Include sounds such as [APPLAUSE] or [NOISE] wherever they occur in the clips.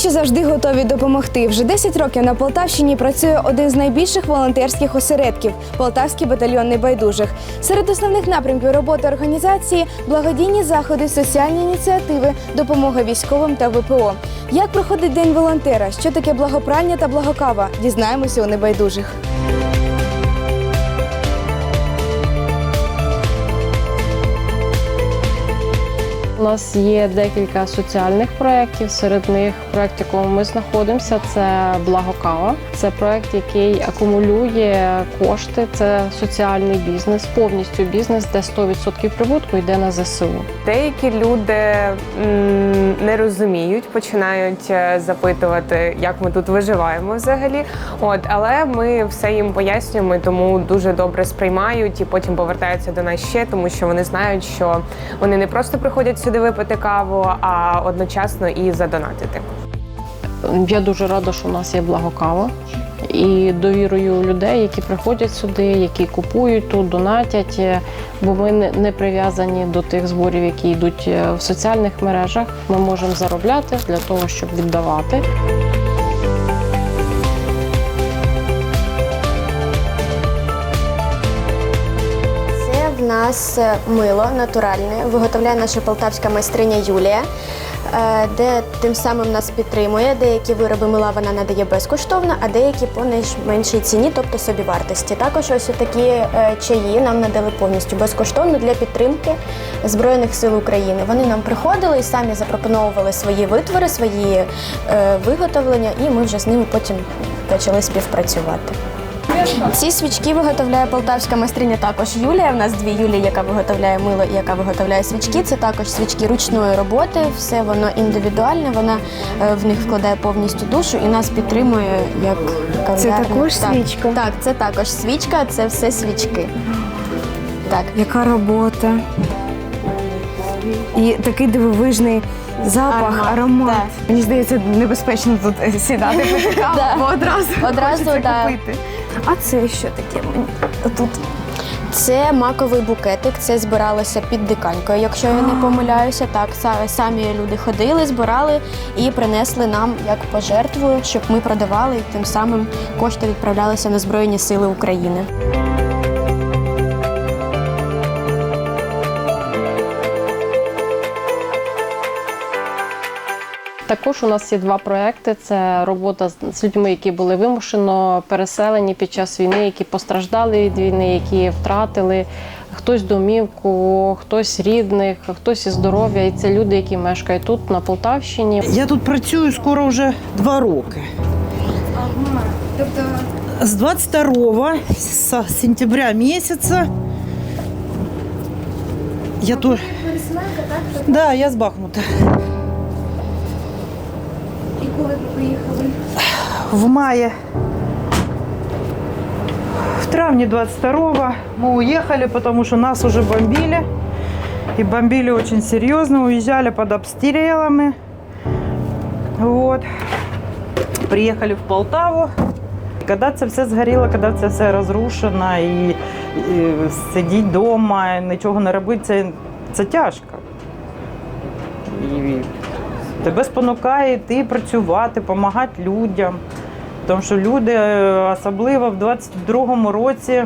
що завжди готові допомогти. Вже 10 років на Полтавщині працює один з найбільших волонтерських осередків Полтавський батальйон небайдужих. Серед основних напрямків роботи організації благодійні заходи, соціальні ініціативи, допомога військовим та ВПО. Як проходить день волонтера? Що таке благопрання та благокава? Дізнаємося у небайдужих. У нас є декілька соціальних проєктів. Серед них проєкт, в якому ми знаходимося, це Благокава. Це проєкт, який акумулює кошти. Це соціальний бізнес, повністю бізнес, де 100% прибутку йде на ЗСУ. Деякі люди не розуміють, починають е, запитувати, як ми тут виживаємо взагалі. От, але ми все їм пояснюємо, тому дуже добре сприймають і потім повертаються до нас ще, тому що вони знають, що вони не просто приходять сюди випити каву, а одночасно і задонатити. Я дуже рада, що у нас є благокава. І довірою людей, які приходять сюди, які купують тут, донатять, е, бо ми не- не прив'язані до тих зборів, які йдуть е, в соціальних мережах. Ми можемо заробляти для того, щоб віддавати. Нас е, мило натуральне, виготовляє наша полтавська майстриня Юлія, е, де тим самим нас підтримує. Деякі вироби мила вона надає безкоштовно, а деякі по найменшій ціні, тобто собівартості. Також ось такі чаї нам надали повністю безкоштовно для підтримки Збройних сил України. Вони нам приходили і самі запропонували свої витвори, свої е, виготовлення, і ми вже з ними потім почали співпрацювати. Ці свічки виготовляє полтавська майстриня також Юлія. У нас дві Юлії, яка виготовляє мило і яка виготовляє свічки. Це також свічки ручної роботи. Все воно індивідуальне. Вона е, в них вкладає повністю душу і нас підтримує як кав'ярня. також Так. свічка? Так, це також свічка, це все свічки. Так, Яка робота? І такий дивовижний запах, аромат. Аромат. Мені здається, небезпечно тут е, сідати [LAUGHS] каву, бо одразу, Одразу, хочеться да. купити. А це що таке? Мені Тут Це маковий букетик, це збиралося під диканькою, якщо я не помиляюся. Так, самі люди ходили, збирали і принесли нам як пожертву, щоб ми продавали, і тим самим кошти відправлялися на Збройні Сили України. Також у нас є два проекти: це робота з- людьми, які були вимушено переселені під час війни, які постраждали від війни, які втратили хтось домівку, хтось рідних, хтось із здоров'я. І це люди, які мешкають тут, на Полтавщині. Я тут працюю скоро вже два роки. З 22 з сентября місяця. Я тут. Да, я з Бахмута. Коли ви приїхали? В мае. В травне 22 мы уехали, потому что нас уже бомбили. И бомбили очень серьезно, уезжали под обстрелами. Вот. Приехали в Полтаву. Когда це все згоріло, коли це все розрушено, і, і сидіти вдома, нічого не робити, це, це тяжко. І тебе спонукає йти працювати, допомагати людям. Тому що люди, е, особливо в 22-му році,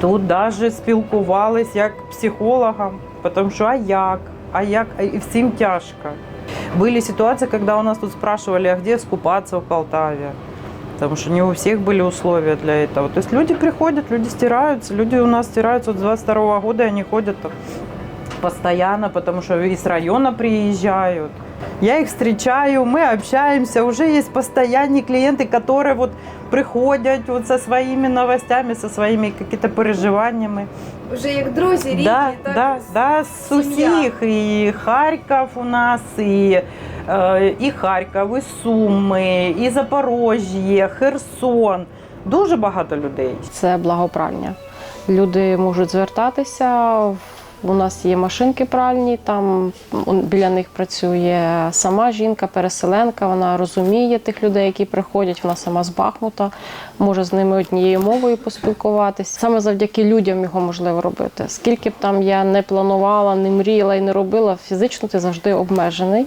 тут навіть спілкувались як психологам, тому що а як, а як, А і всім тяжко. Были ситуации, когда у нас тут спрашивали, а где скупаться в Полтаве. Потому что не у всех были условия для этого. То есть люди приходят, люди стираются. Люди у нас стираются вот с 22 года, и они ходят там постоянно, потому что из района приезжают. Я их встречаю, мы общаемся. Уже есть постоянные клиенты, которые вот приходят вот со своими новостями, со своими какими-то переживаниями. Вже як друзі, рідні, Да, так? да, да, з Сім'я. усіх. І Харків у нас, і, е, і Харків, і Суми, і Запорожжя, Херсон. Дуже багато людей. Це благопрання. Люди можуть звертатися в у нас є машинки пральні, там біля них працює сама жінка, переселенка. Вона розуміє тих людей, які приходять. Вона сама з Бахмута, може з ними однією мовою поспілкуватися. Саме завдяки людям його можливо робити. Скільки б там я не планувала, не мріяла і не робила, фізично ти завжди обмежений.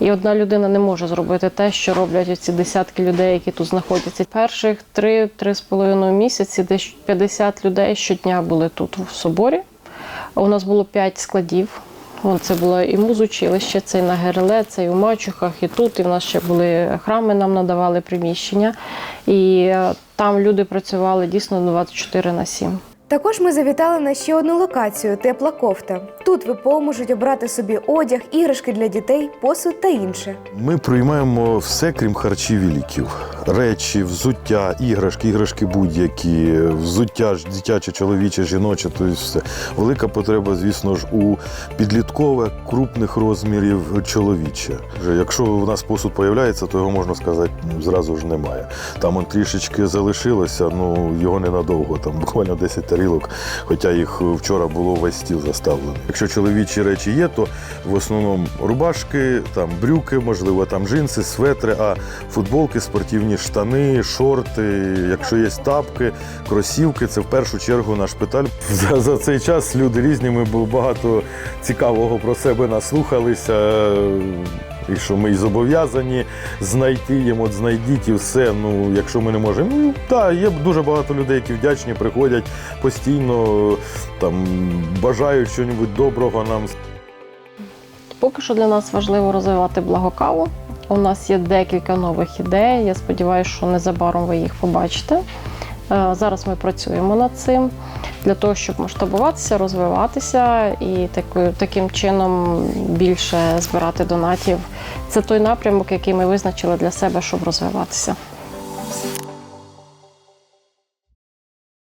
І одна людина не може зробити те, що роблять ці десятки людей, які тут знаходяться. Перших три-три з половиною місяці, десь 50 людей щодня були тут в соборі. У нас було 5 складів. Це було і музучилище, це і на Герле, це і у Мачухах, і тут. І в нас ще були храми, нам надавали приміщення. І е, там люди працювали дійсно 24 на 7. Також ми завітали на ще одну локацію тепла кофта. Тут ВПО можуть обрати собі одяг, іграшки для дітей, посуд та інше. Ми приймаємо все, крім харчів і ліків. Речі, взуття, іграшки, іграшки будь-які, взуття ж дитяче, чоловіче, жіноче, то все. Велика потреба, звісно ж, у підліткове, крупних розмірів чоловіче. Якщо у нас посуд появляється, то його можна сказати зразу ж немає. Там он трішечки залишилося, ну його ненадовго, там буквально 10 тарілок, хоча їх вчора було весь стіл заставлений. Якщо чоловічі речі є, то в основному рубашки, там брюки, можливо, там джинси, светри, а футболки, спортивні штани, шорти, якщо є тапки, кросівки, це в першу чергу наш шпиталь. [LAUGHS] За, за цей час люди різні, ми багато цікавого про себе наслухалися. І що ми і зобов'язані знайти їм, от знайдіть і все. Ну, якщо ми не можемо. Ну, так, є дуже багато людей, які вдячні, приходять постійно, там бажають щось доброго нам. Поки що для нас важливо розвивати благокаву. У нас є декілька нових ідей. Я сподіваюся, що незабаром ви їх побачите. Е, Зараз ми працюємо над цим для того, щоб масштабуватися, розвиватися і таким чином більше збирати донатів. Це той напрямок, який ми визначили для себе, щоб розвиватися.